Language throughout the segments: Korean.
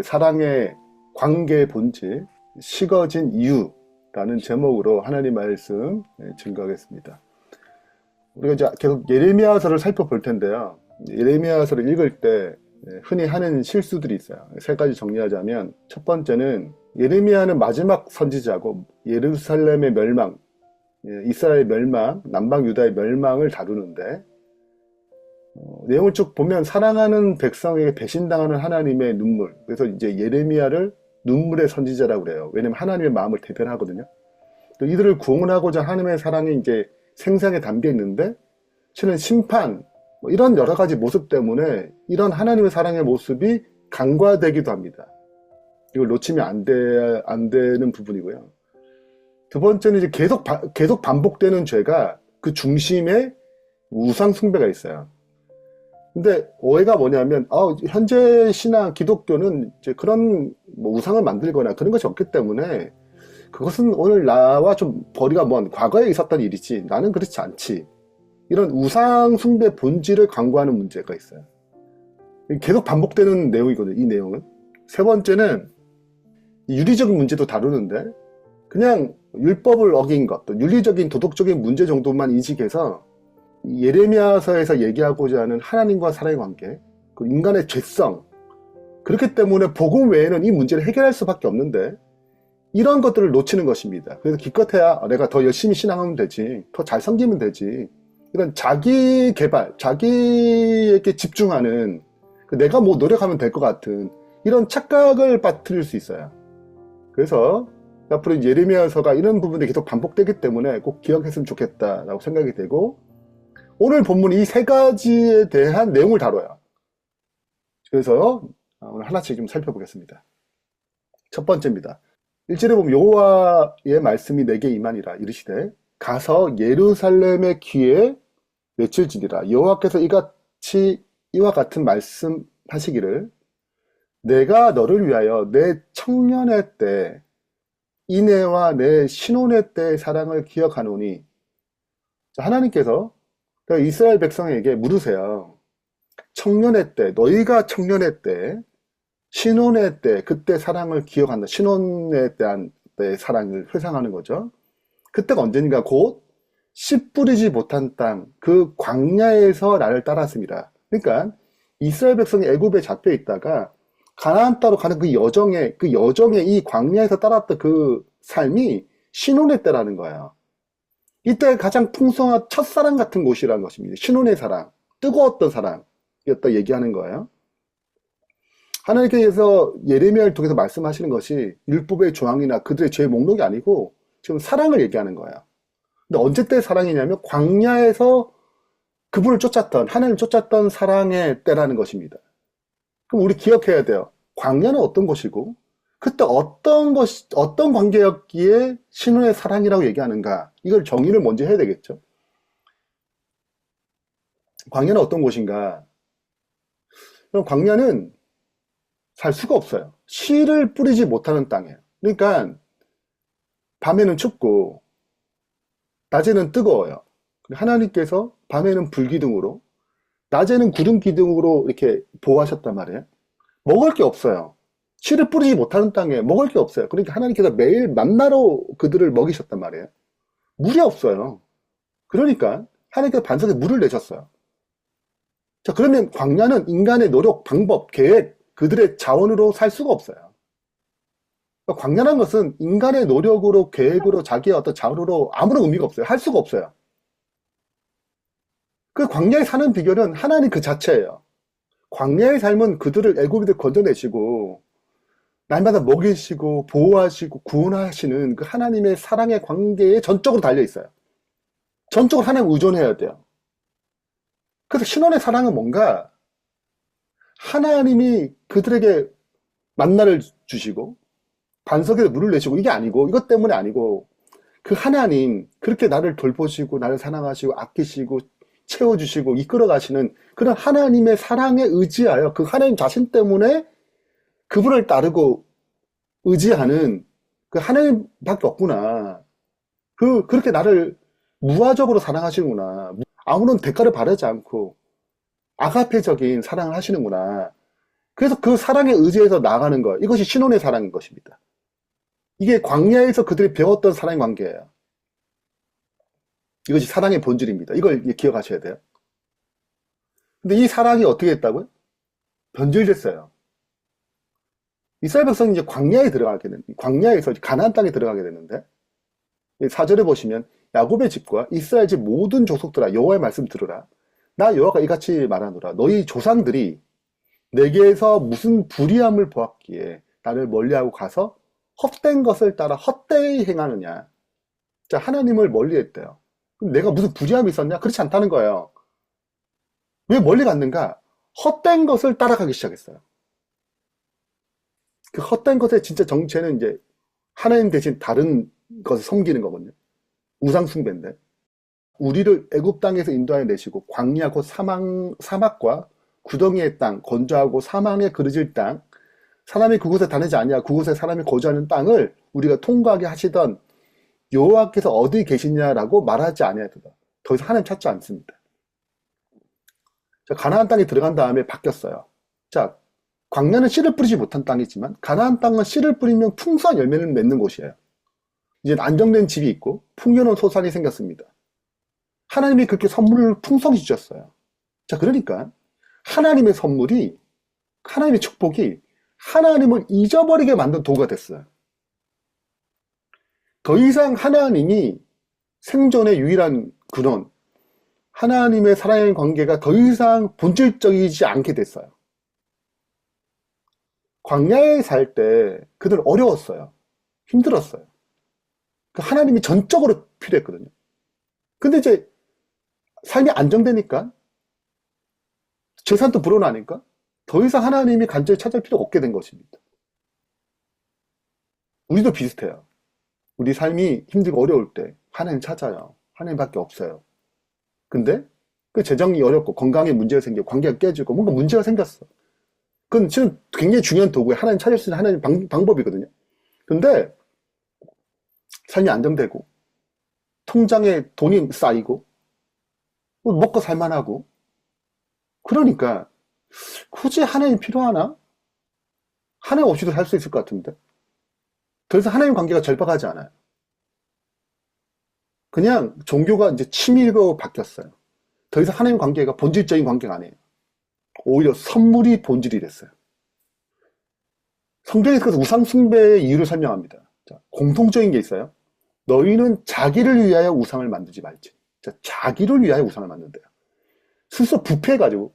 사랑의 관계의 본질, 식어진 이유라는 제목으로 하나님 말씀 예, 증거하겠습니다. 우리가 이제 계속 예레미야서를 살펴볼 텐데요. 예레미야서를 읽을 때 예, 흔히 하는 실수들이 있어요. 세 가지 정리하자면 첫 번째는 예레미야는 마지막 선지자고 예루살렘의 멸망, 예, 이스라엘 멸망, 남방 유다의 멸망을 다루는데 어, 내용을 쭉 보면 사랑하는 백성에게 배신당하는 하나님의 눈물. 그래서 이제 예레미야를 눈물의 선지자라고 그래요. 왜냐면 하나님의 마음을 대변하거든요. 또 이들을 구원하고자 하나님의 사랑이 이제 생생에 담겨 있는데 실은 심판 뭐 이런 여러 가지 모습 때문에 이런 하나님의 사랑의 모습이 간과되기도 합니다. 이걸 놓치면 안, 돼, 안 되는 부분이고요. 두 번째는 이제 계속, 바, 계속 반복되는 죄가 그 중심에 우상 숭배가 있어요. 근데 오해가 뭐냐면 아, 현재 신앙 기독교는 이제 그런 뭐 우상을 만들거나 그런 것이 없기 때문에 그것은 오늘 나와 좀 거리가 먼 과거에 있었던 일이지 나는 그렇지 않지 이런 우상 숭배 본질을 강구하는 문제가 있어요. 계속 반복되는 내용이거든요. 이 내용은 세 번째는 윤리적인 문제도 다루는데 그냥 율법을 어긴 것, 또 윤리적인 도덕적인 문제 정도만 인식해서 예레미야서에서 얘기하고자 하는 하나님과 사랑의 관계, 그 인간의 죄성, 그렇기 때문에 복음 외에는 이 문제를 해결할 수밖에 없는데 이런 것들을 놓치는 것입니다. 그래서 기껏해야 내가 더 열심히 신앙하면 되지, 더 잘 섬기면 되지. 이런 자기 개발, 자기에게 집중하는 그 내가 뭐 노력하면 될 것 같은 이런 착각을 빠뜨릴 수 있어요. 그래서 앞으로 예레미야서가 이런 부분이 계속 반복되기 때문에 꼭 기억했으면 좋겠다라고 생각이 되고 오늘 본문 이세 가지에 대한 내용을 다뤄요. 그래서 오늘 하나씩 좀 살펴보겠습니다. 첫 번째입니다. 1절에 보면 여호와의 말씀이 내게 임하니라 이르시되 가서 예루살렘의 귀에 외칠지니라 여호와께서 이같이 이와 같은 말씀하시기를 내가 너를 위하여 내 청년의 때 이내와 내 신혼의 때의 사랑을 기억하노니 하나님께서 그러니까 이스라엘 백성에게 물으세요. 청년의 때, 너희가 청년의 때, 신혼의 때, 그때 사랑을 기억한다. 신혼에 대한 때 사랑을 회상하는 거죠. 그때가 언제인가 곧 씨 뿌리지 못한 땅, 그 광야에서 나를 따랐습니다. 그러니까 이스라엘 백성이 애굽에 잡혀 있다가 가나안 땅으로 가는 그 여정에 그 여정에 이 광야에서 따랐던 그 삶이 신혼의 때라는 거예요. 이때 가장 풍성한 첫사랑 같은 곳이라는 것입니다. 신혼의 사랑, 뜨거웠던 사랑이었다 얘기하는 거예요. 하나님께서 예레미야를 통해서 말씀하시는 것이 율법의 조항이나 그들의 죄의 목록이 아니고 지금 사랑을 얘기하는 거예요. 근데 언제 때 사랑이냐면 광야에서 그분을 쫓았던 하나님을 쫓았던 사랑의 때라는 것입니다. 그럼 우리 기억해야 돼요. 광야는 어떤 곳이고 그때 어떤 것이, 어떤 관계였기에 신혼의 사랑이라고 얘기하는가? 이걸 정의를 먼저 해야 되겠죠. 광야는 어떤 곳인가? 그럼 광야는 살 수가 없어요. 씨를 뿌리지 못하는 땅이에요. 그러니까 밤에는 춥고 낮에는 뜨거워요. 하나님께서 밤에는 불기둥으로 낮에는 구름 기둥으로 이렇게 보호하셨단 말이에요. 먹을 게 없어요. 씨를 뿌리지 못하는 땅에 먹을 게 없어요. 그러니까 하나님께서 매일 만나로 그들을 먹이셨단 말이에요. 물이 없어요. 그러니까 하나님께서 반석에 물을 내셨어요. 자, 그러면 광야는 인간의 노력, 방법, 계획, 그들의 자원으로 살 수가 없어요. 그러니까 광야라는 것은 인간의 노력으로, 계획으로, 자기의 어떤 자원으로 아무런 의미가 없어요. 할 수가 없어요. 그 광야에 사는 비결은 하나님 그 자체예요. 광야의 삶은 그들을 애굽에서 건져내시고 날마다 먹이시고 보호하시고 구원하시는 그 하나님의 사랑의 관계에 전적으로 달려 있어요. 전적으로 하나님 의존해야 돼요. 그래서 신원의 사랑은 뭔가 하나님이 그들에게 만나를 주시고 반석에 물을 내시고 이게 아니고 이것 때문에 아니고 그 하나님 그렇게 나를 돌보시고 나를 사랑하시고 아끼시고 채워주시고 이끌어 가시는 그런 하나님의 사랑에 의지하여 그 하나님 자신 때문에 그분을 따르고 의지하는 그 하나님밖에 없구나. 그, 그렇게 나를 무화적으로 사랑하시는구나. 아무런 대가를 바라지 않고 아가페적인 사랑을 하시는구나. 그래서 그 사랑에 의지해서 나가는 것, 이것이 신혼의 사랑인 것입니다. 이게 광야에서 그들이 배웠던 사랑의 관계예요. 이것이 사랑의 본질입니다. 이걸 기억하셔야 돼요. 근데 이 사랑이 어떻게 했다고요? 변질됐어요. 이스라엘 백성이 이제 광야에 들어가게 되는, 광야에서 가나안 땅에 들어가게 되는데, 사절에 보시면 야곱의 집과 이스라엘 집 모든 족속들아 여호와의 말씀 들으라. 나 여호와가 이같이 말하노라. 너희 조상들이 내게서 무슨 불의함을 보았기에 나를 멀리하고 가서 헛된 것을 따라 헛되이 행하느냐. 자, 하나님을 멀리했대요. 그럼 내가 무슨 불의함이 있었냐? 그렇지 않다는 거예요. 왜 멀리 갔는가? 헛된 것을 따라가기 시작했어요. 그 헛된 것의 진짜 정체는 이제 하나님 대신 다른 것을 섬기는 거거든요. 우상 숭배인데 우리를 애굽 땅에서 인도하여 내시고 광야 곧 사망 사막과 구덩이의 땅, 건조하고 사망에 그르질 땅, 사람이 그곳에 다니지 아니하 그곳에 사람이 거주하는 땅을 우리가 통과하게 하시던 여호와께서 어디 계시냐라고 말하지 아니하도다. 더 이상 하나님 찾지 않습니다. 자, 가나안 땅에 들어간 다음에 바뀌었어요. 자, 광야는 씨를 뿌리지 못한 땅이지만 가나안 땅은 씨를 뿌리면 풍성한 열매를 맺는 곳이에요. 이제 안정된 집이 있고 풍요로운 소산이 생겼습니다. 하나님이 그렇게 선물을 풍성히 주셨어요. 자, 그러니까 하나님의 선물이 하나님의 축복이 하나님을 잊어버리게 만든 도구가 됐어요. 더 이상 하나님이 생존의 유일한 근원, 하나님의 사랑의 관계가 더 이상 본질적이지 않게 됐어요. 광야에 살 때 그들 어려웠어요. 힘들었어요. 그 하나님이 전적으로 필요했거든요. 근데 이제 삶이 안정되니까 재산도 불어나니까 더 이상 하나님이 간절히 찾을 필요가 없게 된 것입니다. 우리도 비슷해요. 우리 삶이 힘들고 어려울 때 하나님 찾아요. 하나님밖에 없어요. 근데 그 재정이 어렵고 건강에 문제가 생기고 관계가 깨지고 뭔가 문제가 생겼어. 그건 지금 굉장히 중요한 도구에 하나님 찾을 수 있는 하나님 방, 방법이거든요. 근데 삶이 안정되고 통장에 돈이 쌓이고 뭐 먹고 살만하고 그러니까 굳이 하나님 필요하나? 하나님 없이도 살 수 있을 것 같은데 그래서 하나님 관계가 절박하지 않아요. 그냥 종교가 이제 치밀로 바뀌었어요. 더 이상 하나님 관계가 본질적인 관계가 아니에요. 오히려 선물이 본질이 됐어요. 성경에서 그래서 우상 숭배의 이유를 설명합니다. 자, 공통적인 게 있어요. 너희는 자기를 위하여 우상을 만들지 말지. 자, 자기를 위하여 우상을 만든대요. 스스로 부패해가지고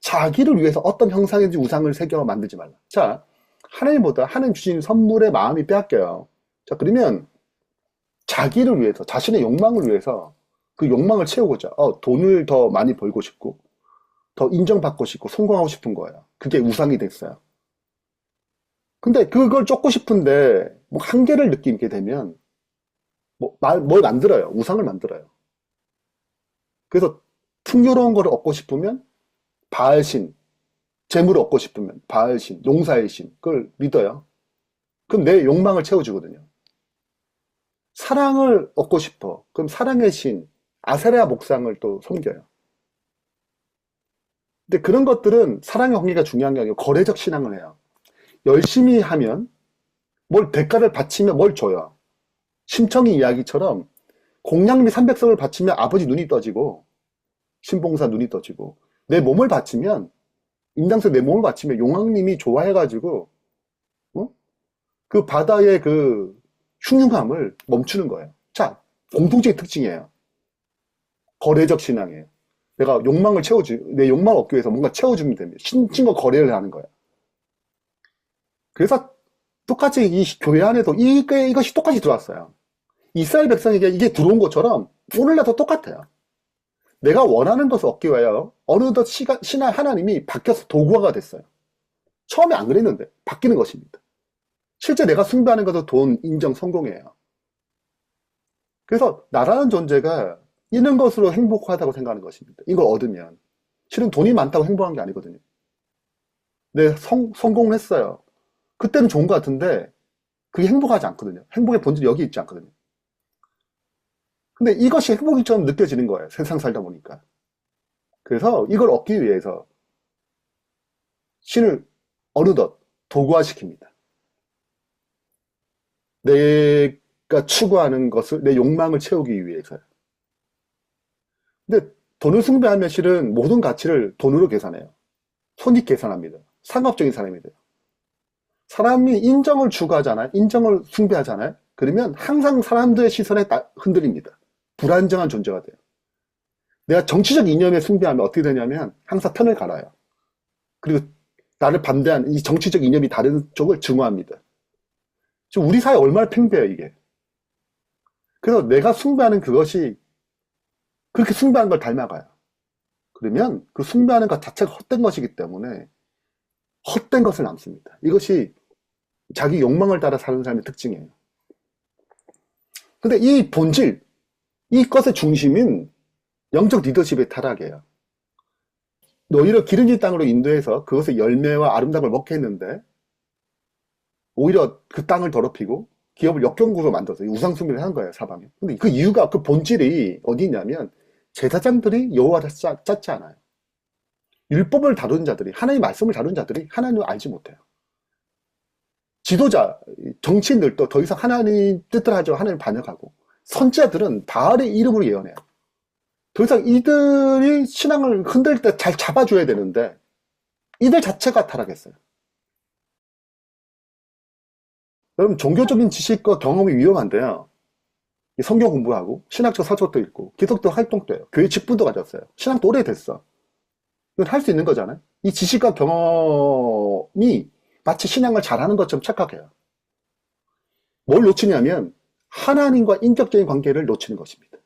자기를 위해서 어떤 형상인지 우상을 새겨 만들지 말라. 자, 하나님보다 하나님 주신 선물의 마음이 빼앗겨요. 자, 그러면 자기를 위해서, 자신의 욕망을 위해서 그 욕망을 채우고자, 어, 돈을 더 많이 벌고 싶고, 더 인정받고 싶고, 성공하고 싶은 거예요. 그게 우상이 됐어요. 근데 그걸 쫓고 싶은데, 뭐 한계를 느끼게 되면, 뭐, 말, 뭘 만들어요. 우상을 만들어요. 그래서 풍요로운 걸 얻고 싶으면, 바알신, 재물을 얻고 싶으면, 바알신, 용사의 신, 그걸 믿어요. 그럼 내 욕망을 채워주거든요. 사랑을 얻고 싶어. 그럼 사랑의 신, 아세라 목상을 또 섬겨요. 근데 그런 것들은 사랑의 관계가 중요한 게 아니고 거래적 신앙을 해요. 열심히 하면 뭘 대가를 바치면 뭘 줘요. 심청이 이야기처럼 공양미 300석을 바치면 아버지 눈이 떠지고 신봉사 눈이 떠지고 내 몸을 바치면 인당수 내 몸을 바치면 용왕님이 좋아해가지고 어? 그 바다의 그 흉흉함을 멈추는 거예요. 자, 공통적인 특징이에요. 거래적 신앙이에요. 내가 욕망을 채워주, 내 욕망을 얻기 위해서 뭔가 채워주면 됩니다. 신친과 거래를 하는 거예요. 그래서 똑같이 이 교회 안에도 이게, 이것이 똑같이 들어왔어요. 이스라엘 백성에게 이게 들어온 것처럼 오늘날도 똑같아요. 내가 원하는 것을 얻기 위하여 어느덧 시가, 신하 하나님이 바뀌어서 도구화가 됐어요. 처음에 안 그랬는데 바뀌는 것입니다. 실제 내가 숭배하는 것도 돈, 인정, 성공이에요. 그래서 나라는 존재가 있는 것으로 행복하다고 생각하는 것입니다. 이걸 얻으면. 실은 돈이 많다고 행복한 게 아니거든요. 내 성, 성공을 했어요. 그때는 좋은 것 같은데 그게 행복하지 않거든요. 행복의 본질이 여기 있지 않거든요. 근데 이것이 행복이처럼 느껴지는 거예요. 세상 살다 보니까. 그래서 이걸 얻기 위해서 신을 어느덧 도구화시킵니다. 내가 추구하는 것을, 내 욕망을 채우기 위해서요. 근데 돈을 숭배하면 실은 모든 가치를 돈으로 계산해요. 손익 계산합니다. 상업적인 사람이 돼요. 사람이 인정을 추구하잖아요. 인정을 숭배하잖아요. 그러면 항상 사람들의 시선에 따- 흔들립니다. 불안정한 존재가 돼요. 내가 정치적 이념에 숭배하면 어떻게 되냐면 항상 편을 갈아요. 그리고 나를 반대한 이 정치적 이념이 다른 쪽을 증오합니다. 지금 우리 사회 얼마나 팽배해요, 이게. 그래서 내가 숭배하는 그것이 그렇게 숭배하는 걸 닮아가요. 그러면 그 숭배하는 것 자체가 헛된 것이기 때문에 헛된 것을 남습니다. 이것이 자기 욕망을 따라 사는 사람의 특징이에요. 근데 이 본질, 이 것의 중심은 영적 리더십의 타락이에요. 오히려 기름진 땅으로 인도해서 그것의 열매와 아름다움을 먹게 했는데 오히려 그 땅을 더럽히고 기업을 역경구로 만들어서 우상 숭배를 한 거예요 사방에. 근데 그 이유가 그 본질이 어디 있냐면 제사장들이 여호와를 짜- 짰지 않아요. 율법을 다루는 자들이 하나님의 말씀을 다루는 자들이 하나님을 알지 못해요. 지도자, 정치인들도 더 이상 하나님 뜻을 하죠. 하나님 반역하고 선지자들은 바알의 이름으로 예언해요. 더 이상 이들이 신앙을 흔들 때 잘 잡아줘야 되는데 이들 자체가 타락했어요. 여러분 종교적인 지식과 경험이 위험한데요. 이 성경 공부하고 신학적 서적도 읽고 기독교 활동도 해요. 교회 직분도 가졌어요. 신앙도 오래됐어. 이건 할 수 있는 거잖아요. 이 지식과 경험이 마치 신앙을 잘하는 것처럼 착각해요. 뭘 놓치냐면 하나님과 인격적인 관계를 놓치는 것입니다.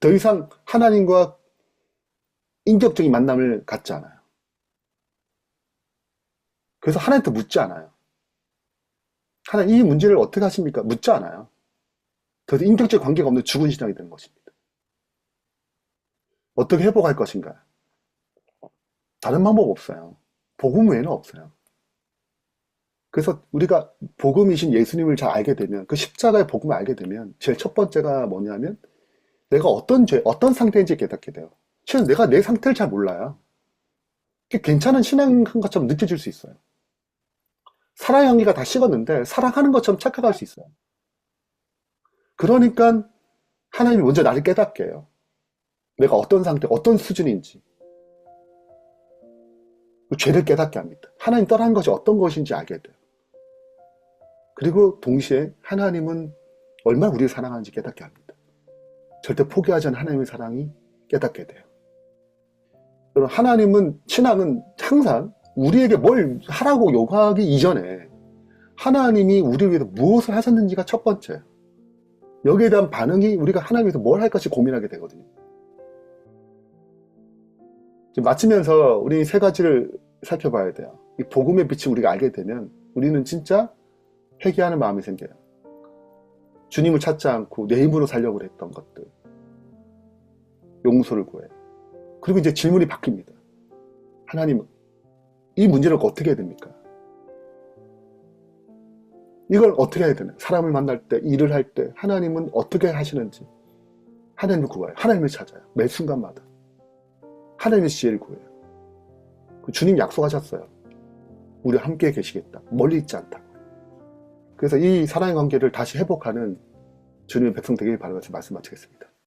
더 이상 하나님과 인격적인 만남을 갖지 않아요. 그래서 하나님한테 묻지 않아요. 하나님 이 문제를 어떻게 하십니까? 묻지 않아요. 더 인격적 관계가 없는 죽은 신앙이 되는 것입니다. 어떻게 회복할 것인가? 다른 방법 없어요. 복음 외에는 없어요. 그래서 우리가 복음이신 예수님을 잘 알게 되면 그 십자가의 복음을 알게 되면 제일 첫 번째가 뭐냐면 내가 어떤 죄, 어떤 상태인지 깨닫게 돼요. 실은 내가 내 상태를 잘 몰라요. 괜찮은 신앙한 것처럼 느껴질 수 있어요. 사랑 향기가 다 식었는데 사랑하는 것처럼 착각할 수 있어요. 그러니까 하나님이 먼저 나를 깨닫게 해요. 내가 어떤 상태, 어떤 수준인지. 그 죄를 깨닫게 합니다. 하나님 떠난 것이 어떤 것인지 알게 돼요. 그리고 동시에 하나님은 얼마나 우리를 사랑하는지 깨닫게 합니다. 절대 포기하지 않은 하나님의 사랑이 깨닫게 돼요. 여러분, 하나님은, 신앙은 항상 우리에게 뭘 하라고 요구하기 이전에 하나님이 우리를 위해서 무엇을 하셨는지가 첫 번째예요. 여기에 대한 반응이 우리가 하나님 위해서 뭘 할 것이 고민하게 되거든요. 지금 마치면서 우리 세 가지를 살펴봐야 돼요. 이 복음의 빛을 우리가 알게 되면 우리는 진짜 회개하는 마음이 생겨요. 주님을 찾지 않고 내 힘으로 살려고 했던 것들. 용서를 구해요. 그리고 이제 질문이 바뀝니다. 하나님, 이 문제를 어떻게 해야 됩니까? 이걸 어떻게 해야 되나? 사람을 만날 때, 일을 할 때, 하나님은 어떻게 하시는지. 하나님을 구해요. 하나님을 찾아요. 매 순간마다. 하나님의 지혜를 구해요. 그 주님 약속하셨어요. 우리 함께 계시겠다. 멀리 있지 않다. 그래서 이 사랑의 관계를 다시 회복하는 주님의 백성 되길 바라면서 말씀 마치겠습니다.